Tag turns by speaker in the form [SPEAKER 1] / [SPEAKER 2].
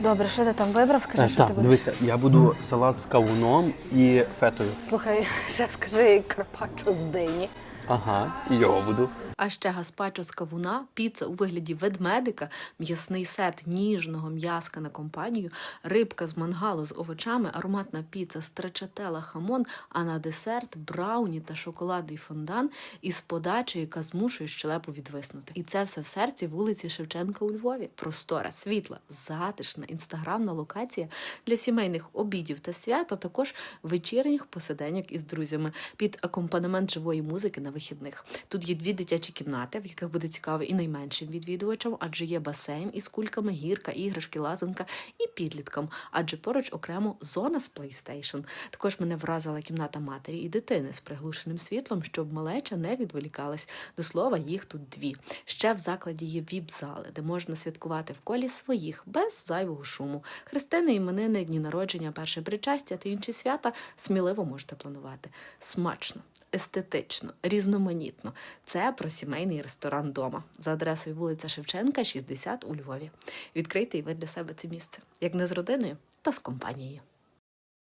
[SPEAKER 1] Добре, що ти там вибрав? Скажи,
[SPEAKER 2] Е,
[SPEAKER 1] що ти будеш.
[SPEAKER 2] дивися, я буду салат з кавуном і фетою.
[SPEAKER 1] Слухай, ще скажи карпаччо з дині.
[SPEAKER 2] Ага, і його буду.
[SPEAKER 3] А ще гаспачо з кавуна, піца у вигляді ведмедика, м'ясний сет ніжного м'яска на компанію, рибка з мангалу з овочами, ароматна піца, страчателла, хамон, а на десерт брауні та шоколадний фондан із подачею, яка змушує щелепу відвиснути. І це все в серці вулиці Шевченка у Львові. Простора, світла, затишна, інстаграмна локація для сімейних обідів та свят, а також вечірніх посиденьок із друзями під акомпанемент живої музики на вихідних. Тут є дві дитячі кімнати, в яких буде цікаво і найменшим відвідувачам, адже є басейн із кульками, гірка, іграшки, лазанка і підліткам, адже поруч окремо зона з PlayStation. Також мене вразила кімната матері і дитини з приглушеним світлом, щоб малеча не відволікалась. До слова, їх тут дві. Ще в закладі є віп-зали, де можна святкувати в колі своїх без зайвого шуму. Хрестини, іменини, дні народження, перше причастя та інші свята сміливо можете планувати. Смачно. Естетично, різноманітно. Це про сімейний ресторан дома за адресою вулиця Шевченка, 60 у Львові. Відкрийте і ви для себе це місце, як не з родиною, то з компанією.